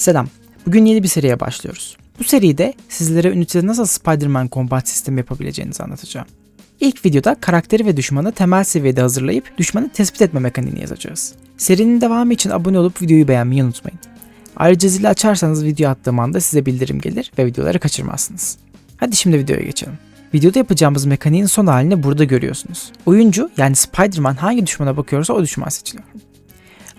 Selam. Bugün yeni bir seriye başlıyoruz. Bu seride sizlere Unity'de nasıl Spider-Man combat sistemi yapabileceğinizi anlatacağım. İlk videoda karakteri ve düşmanı temel seviyede hazırlayıp düşmanı tespit etme mekaniğini yazacağız. Serinin devamı için abone olup videoyu beğenmeyi unutmayın. Ayrıca zili açarsanız video attığım anda size bildirim gelir ve videoları kaçırmazsınız. Hadi şimdi videoya geçelim. Videoda yapacağımız mekaniğin son halini burada görüyorsunuz. Oyuncu yani Spider-Man hangi düşmana bakıyorsa o düşman seçiliyor.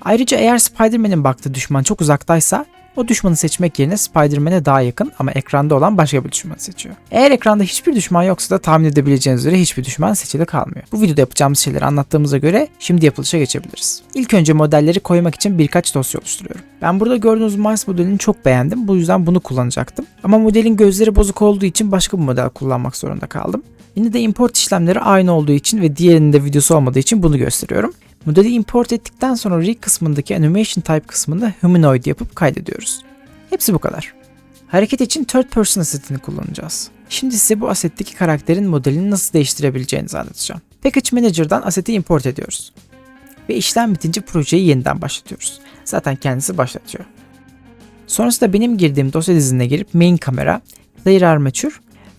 Ayrıca eğer Spider-Man'in baktığı düşman çok uzaktaysa o düşmanı seçmek yerine Spider-Man'e daha yakın ama ekranda olan başka bir düşmanı seçiyor. Eğer ekranda hiçbir düşman yoksa da tahmin edebileceğiniz üzere hiçbir düşman seçili kalmıyor. Bu videoda yapacağımız şeyleri anlattığımıza göre şimdi yapılışa geçebiliriz. İlk önce modelleri koymak için birkaç dosya oluşturuyorum. Ben burada gördüğünüz Miles modelini çok beğendim. Bu yüzden bunu kullanacaktım. Ama modelin gözleri bozuk olduğu için başka bir model kullanmak zorunda kaldım. Yine de import işlemleri aynı olduğu için ve diğerinin de videosu olmadığı için bunu gösteriyorum. Modeli import ettikten sonra rig kısmındaki animation type kısmında humanoid yapıp kaydediyoruz. Hepsi bu kadar. Hareket için third person assetini kullanacağız. Şimdi size bu assetteki karakterin modelini nasıl değiştirebileceğinizi anlatacağım. Package Manager'dan asseti import ediyoruz. Ve işlem bitince projeyi yeniden başlatıyoruz. Zaten kendisi başlatıyor. Sonrasında benim girdiğim dosya diziline girip main kamera, player armature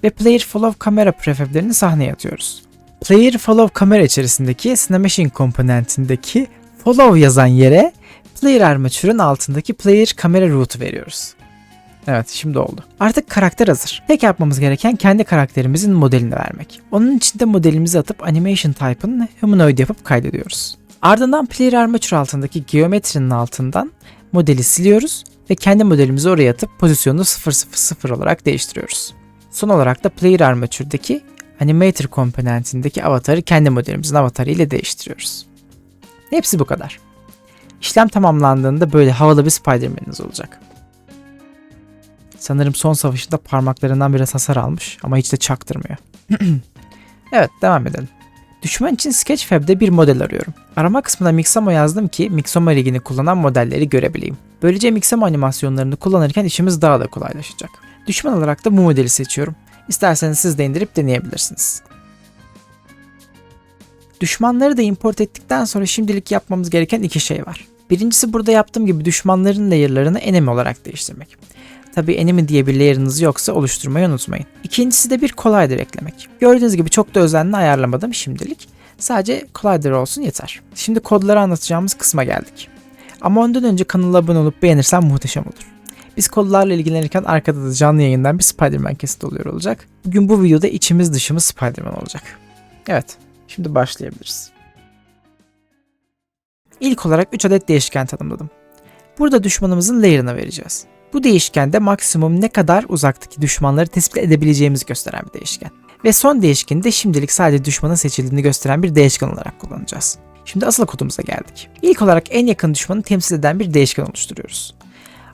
ve player follow kamera prefablerini sahneye atıyoruz. Player follow kamera içerisindeki Cinemation komponentindeki follow yazan yere player armature'ın altındaki player kamera route'u veriyoruz. Evet şimdi oldu. Artık karakter hazır. Tek yapmamız gereken kendi karakterimizin modelini vermek. Onun için de modelimizi atıp animation type'ın humanoid yapıp kaydediyoruz. Ardından player armature altındaki geometrinin altından modeli siliyoruz ve kendi modelimizi oraya atıp pozisyonunu 000 olarak değiştiriyoruz. Son olarak da player armature'daki animator komponentindeki avatarı kendi modelimizin avatarı ile değiştiriyoruz. Hepsi bu kadar. İşlem tamamlandığında böyle havalı bir Spider-Man'iniz olacak. Sanırım son savaşında parmaklarından biraz hasar almış ama hiç de çaktırmıyor. evet devam edelim. Düşman için Sketchfab'de bir model arıyorum. Arama kısmına Mixamo yazdım ki Mixamo ligini kullanan modelleri görebileyim. Böylece Mixamo animasyonlarını kullanırken işimiz daha da kolaylaşacak. Düşman olarak da bu modeli seçiyorum. İsterseniz siz de indirip deneyebilirsiniz. Düşmanları da import ettikten sonra şimdilik yapmamız gereken iki şey var. Birincisi burada yaptığım gibi düşmanların layer'larını enemy olarak değiştirmek. Tabi enemy diye bir layer'ınız yoksa oluşturmayı unutmayın. İkincisi de bir collider eklemek. Gördüğünüz gibi çok da özenli ayarlamadım şimdilik. Sadece collider olsun yeter. Şimdi kodları anlatacağımız kısma geldik. Ama ondan önce kanala abone olup beğenirsen muhteşem olur. Biz kodlarla ilgilenirken arkada da canlı yayından bir Spider-Man kesiti oluyor olacak. Bugün bu videoda içimiz dışımız Spider-Man olacak. Evet, şimdi başlayabiliriz. İlk olarak 3 adet değişken tanımladım. Burada düşmanımızın layer'ını vereceğiz. Bu değişkende maksimum ne kadar uzaktaki düşmanları tespit edebileceğimizi gösteren bir değişken. Ve son değişkeni de şimdilik sadece düşmanın seçildiğini gösteren bir değişken olarak kullanacağız. Şimdi asıl kodumuza geldik. İlk olarak en yakın düşmanı temsil eden bir değişken oluşturuyoruz.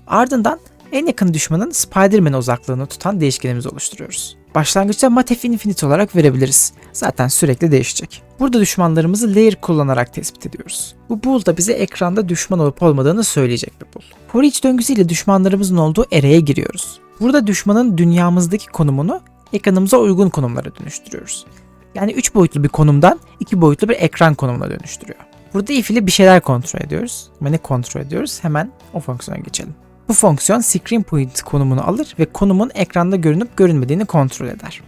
Ardından en yakın düşmanın Spider-Man uzaklığını tutan değişkenimizi oluşturuyoruz. Başlangıçta Matef Infinite olarak verebiliriz. Zaten sürekli değişecek. Burada düşmanlarımızı layer kullanarak tespit ediyoruz. Bu bool da bize ekranda düşman olup olmadığını söyleyecek bir bool. For each döngüsüyle düşmanlarımızın olduğu array'e giriyoruz. Burada düşmanın dünyamızdaki konumunu ekranımıza uygun konumlara dönüştürüyoruz. Yani 3 boyutlu bir konumdan 2 boyutlu bir ekran konumuna dönüştürüyor. Burada if ile bir şeyler kontrol ediyoruz. Ama ne kontrol ediyoruz? Hemen o fonksiyona geçelim. Bu fonksiyon screen point konumunu alır ve konumun ekranda görünüp görünmediğini kontrol eder.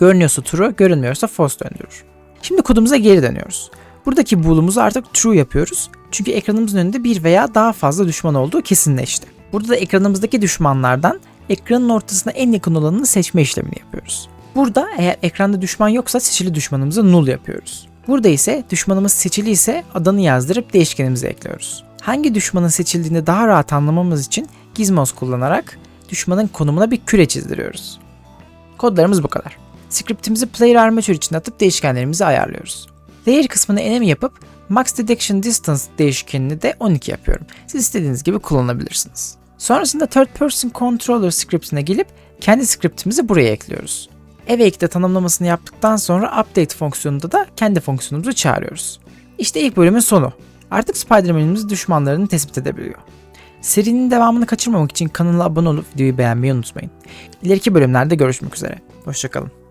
Görünüyorsa true, görünmüyorsa false döndürür. Şimdi kodumuza geri dönüyoruz. Buradaki bool'umuzu artık true yapıyoruz. Çünkü ekranımızın önünde bir veya daha fazla düşman olduğu kesinleşti. Burada da ekranımızdaki düşmanlardan ekranın ortasına en yakın olanını seçme işlemini yapıyoruz. Burada eğer ekranda düşman yoksa seçili düşmanımızı null yapıyoruz. Burada ise düşmanımız seçili ise adını yazdırıp değişkenimize ekliyoruz. Hangi düşmanın seçildiğini daha rahat anlamamız için gizmos kullanarak düşmanın konumuna bir küre çizdiriyoruz. Kodlarımız bu kadar. Scriptimizi player armature içine atıp değişkenlerimizi ayarlıyoruz. Layer kısmını enemy yapıp max detection distance değişkenini de 12 yapıyorum. Siz istediğiniz gibi kullanabilirsiniz. Sonrasında third person controller scriptine gelip kendi scriptimizi buraya ekliyoruz. Evake'de tanımlamasını yaptıktan sonra update fonksiyonunda da kendi fonksiyonumuzu çağırıyoruz. İşte ilk bölümün sonu. Artık Spider-Man'imiz düşmanlarını tespit edebiliyor. Serinin devamını kaçırmamak için kanala abone olup videoyu beğenmeyi unutmayın. İleriki bölümlerde görüşmek üzere. Hoşçakalın.